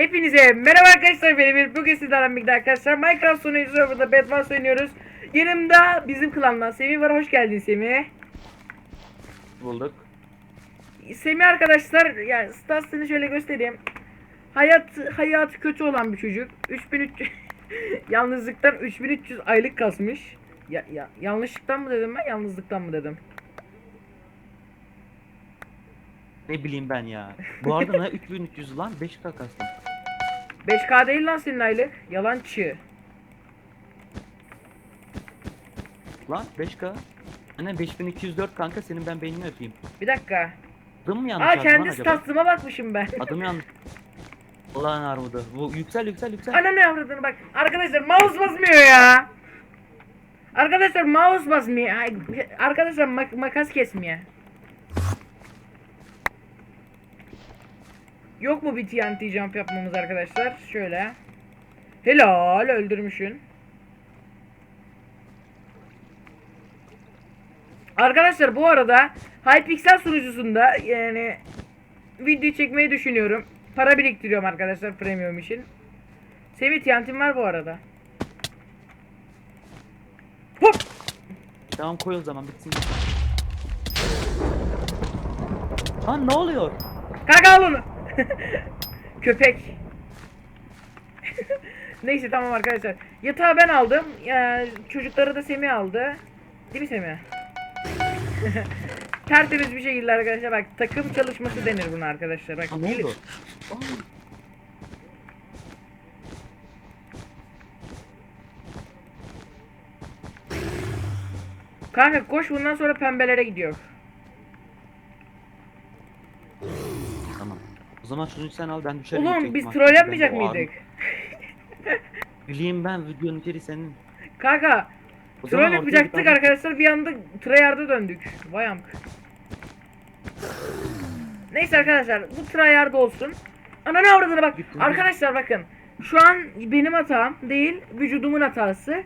Hepinize merhaba arkadaşlar benim bir bugün sizlerle birlikte arkadaşlar Minecraft sunucu serverda Bedwars oynuyoruz. Yanımda bizim klandan Semih var hoş geldin Semih. Bulduk. Semih arkadaşlar yani statsını şöyle göstereyim. Hayat hayatı kötü olan bir çocuk. 3300 yalnızlıktan 3300 aylık kasmış. Ya, ya, yanlışlıktan mı dedim ben yalnızlıktan mı dedim? Ne bileyim ben ya. Bu arada ne 3300 lan 5k kastım. 5k değil lan senin aylık. Yalancı. Lan 5k. Anne 5204 kanka senin ben beynini öpeyim. Bir dakika. Adım mı yanlış Aa yazdım lan kendi acaba? statsıma bakmışım ben. Adım yanlış. Allah'ın armudu. Bu yüksel yüksel yüksel. Ananı avradını bak. Arkadaşlar mouse basmıyor ya. Arkadaşlar mouse basmıyor. Ay, Arkadaşlar mak- makas kesmiyor. Yok mu bir TNT jump yapmamız arkadaşlar? Şöyle. Helal öldürmüşün. Arkadaşlar bu arada Hypixel sunucusunda yani video çekmeyi düşünüyorum. Para biriktiriyorum arkadaşlar premium için. Semih TNT'm var bu arada. Hop! Tamam koy o zaman bitsin. Lan ne oluyor? Kanka al onu. Köpek. Neyse tamam arkadaşlar. Yatağı ben aldım. Ya, çocukları da Semih aldı. Değil mi Semih? Tertemiz bir şekilde arkadaşlar bak takım çalışması denir buna arkadaşlar. Bak ne oldu? Kanka koş bundan sonra pembelere gidiyor. Tamam. O zaman şunu sen al ben Oğlum gidecektim biz aslında. trollenmeyecek Ben de o miydik? an- Bileyim ben videonun içeri senin. Kanka O zaman troll ortaya yapacaktık bir tane- arkadaşlar bir anda tryhard'a döndük. Vay amk. Neyse arkadaşlar bu tryhard olsun. Ananı avradını bak. Gittim. Arkadaşlar bakın. Şu an benim hatam değil vücudumun hatası.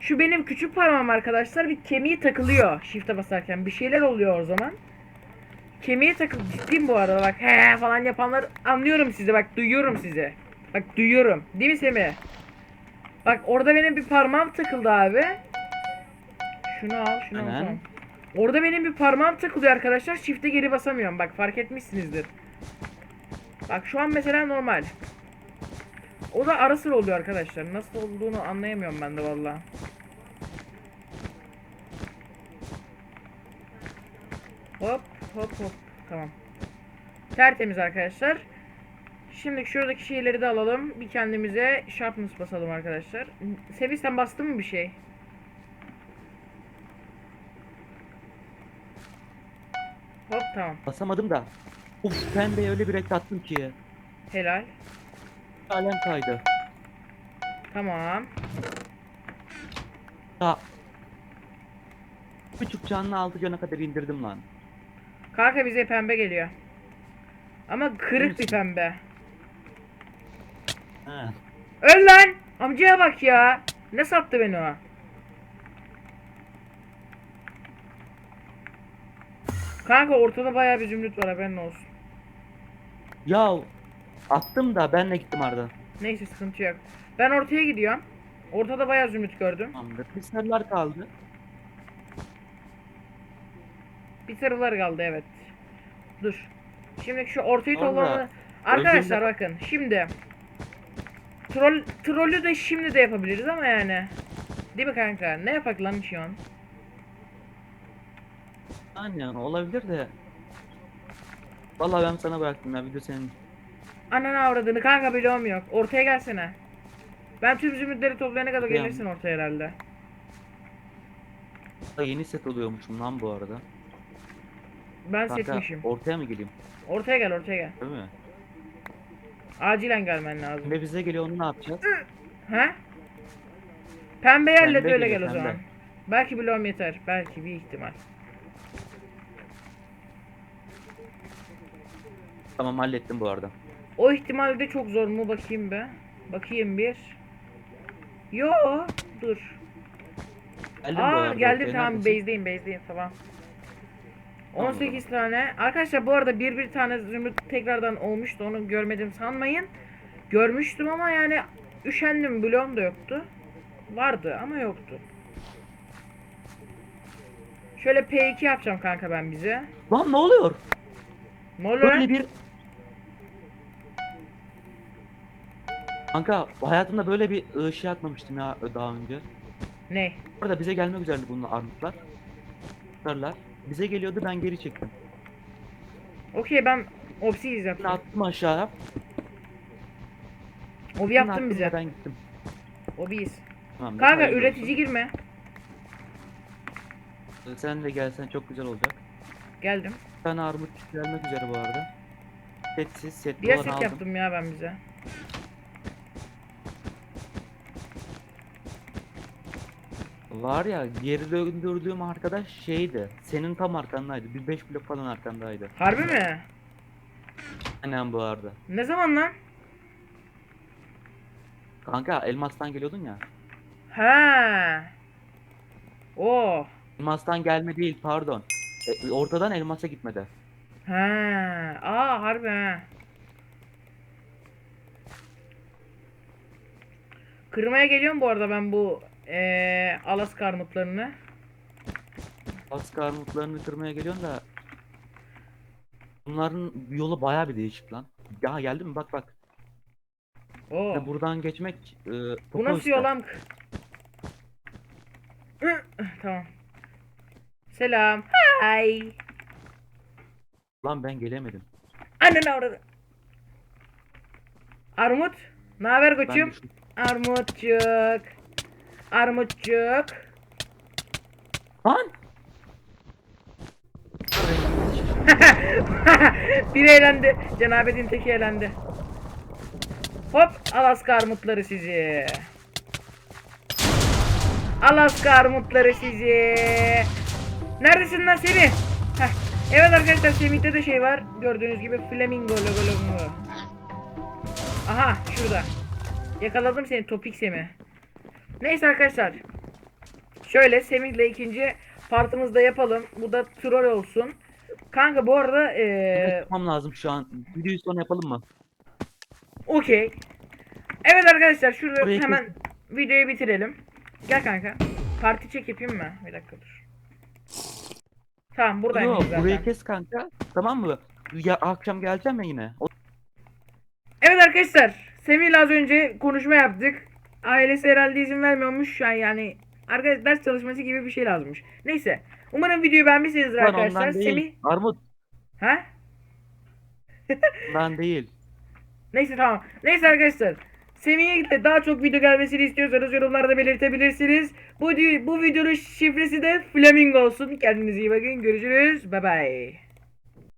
Şu benim küçük parmağım arkadaşlar bir kemiği takılıyor shift'e basarken. Bir şeyler oluyor o zaman. Kemiğe takıl ciddiyim bu arada bak he falan yapanlar anlıyorum sizi bak duyuyorum sizi. Bak duyuyorum. Değil mi Semih? Bak orada benim bir parmağım takıldı abi. Şunu al, şunu al. Orada benim bir parmağım takılıyor arkadaşlar. Shift'e geri basamıyorum. Bak fark etmişsinizdir. Bak şu an mesela normal. O da ara sıra oluyor arkadaşlar. Nasıl olduğunu anlayamıyorum ben de valla. Hop hop hop. Tamam. Tertemiz arkadaşlar. Şimdi şuradaki şeyleri de alalım. Bir kendimize sharpness basalım arkadaşlar. Sevi sen bastın mı bir şey? Hop tamam. Basamadım da. Uf pembeye öyle bir renk attım ki. Helal. Alem kaydı. Tamam. Ya. Küçük canlı altı cana kadar indirdim lan. Kanka bize pembe geliyor. Ama kırık bir pembe. He. Öl lan! Amcaya bak ya. Ne sattı beni o? Kanka ortada bayağı bir zümrüt var haberin olsun. Ya attım da benle gittim Arda. Neyse sıkıntı yok. Ben ortaya gidiyorum. Ortada bayağı zümrüt gördüm. Tamamdır. Sarılar kaldı. Bir sarılar kaldı evet. Dur. Şimdi şu ortayı toplamı... Arkadaşlar özünde- bakın şimdi. Troll, trollü de şimdi de yapabiliriz ama yani. Değil mi kanka? Ne yapak lan şu an? Aynen olabilir de. Vallahi ben sana bıraktım ya video senin. Ananı avradını kanka bloğum yok. Ortaya gelsene. Ben tüm zümrütleri toplayana kadar gelirsin ortaya herhalde. Yeni set oluyormuşum lan bu arada. Ben Kanka seçmişim. ortaya mı geleyim? Ortaya gel ortaya gel. Değil mi? Acilen gelmen lazım. Şimdi bize geliyor onu ne yapacağız? Ha? Pembe yerle Pembe de öyle geliyor, gel o pembe. zaman. Belki bloğum yeter. Belki bir ihtimal. Tamam hallettim bu arada. O ihtimalde çok zor mu bakayım be. Bakayım bir. Yo dur. Geldim bu Aa arada geldim ortaya, tamam neredesin? base'deyim base'deyim tamam. Tamam, 18 tane. Arkadaşlar bu arada bir bir tane zümrüt tekrardan olmuştu onu görmedim sanmayın. Görmüştüm ama yani üşendim. Bloğum da yoktu. Vardı ama yoktu. Şöyle P2 yapacağım kanka ben bize. Lan ne oluyor? Ne oluyor? Böyle bir... Kanka hayatımda böyle bir ıı, şey atmamıştım ya daha önce. Ne? Orada bize gelmek üzereydi bunlar armutlar. Armutlar. Bize geliyordu ben geri çektim. Okey ben Obsidian Şimdi yaptım. attım aşağıya. Obi Şimdi yaptın bize. Ben gittim. Obiyiz. Tamam, Kanka hayırlı üretici girme. olsun. Sen de gelsen çok güzel olacak. Geldim. Bir tane armut gelmek üzere bu arada. Setsiz setli Diğer set aldım. yaptım ya ben bize. Var ya geri döndürdüğüm arkadaş şeydi. Senin tam arkandaydı. Bir 5 blok falan arkandaydı. Harbi mi? Aynen bu arada. Ne zaman lan? Kanka elmastan geliyordun ya. Ha. Oo. Elmastan gelme değil pardon. E, ortadan elmasa gitmedi. Ha. Aa harbi ha. Kırmaya geliyorum bu arada ben bu eee Alaska armutlarını. Baskı armutlarını kırmaya geliyorsun da Bunların yolu baya bir değişik lan. Ya geldi mi bak bak. Oo. Ya buradan geçmek e, Bu nasıl yol lan? Tamam. Selam. Hay. Lan ben gelemedim. Annen orada. Armut. Ne haber koçum? Armutçuk. Armutçuk. Lan! Biri eğlendi. Cenabet'in teki eğlendi. Hop Alaska armutları sizi. Alaska armutları sizi. Neredesin lan Semih? Heh. Evet arkadaşlar Semih'te de şey var. Gördüğünüz gibi flamingo logo logo. Aha şurada. Yakaladım seni topik Semih. Neyse arkadaşlar. Şöyle Semih'le ikinci partımızda yapalım. Bu da troll olsun. Kanka bu arada Ee... eee Yapmam lazım şu an. Videoyu sonra yapalım mı? okey. Evet arkadaşlar şurada Orayı hemen videoyu bitirelim. Gel kanka. Parti çek yapayım mı? Bir dakika dur. Tamam buradayım Yok zaten. burayı kes kanka. Tamam mı? Ya akşam geleceğim ya yine. O- Evet arkadaşlar. Semih'le az önce konuşma yaptık. Ailesi herhalde izin vermiyormuş. Yani, yani arkadaş ders çalışması gibi bir şey lazımmış. Neyse. Umarım videoyu beğenmişsinizdir Lan arkadaşlar. ondan değil. Semih. Armut Ha? ondan değil. Neyse tamam. Neyse arkadaşlar. Semih'e de daha çok video gelmesini istiyorsanız yorumlarda belirtebilirsiniz. Bu, bu videonun şifresi de Flamingo olsun. Kendinize iyi bakın. Görüşürüz. Bye bye.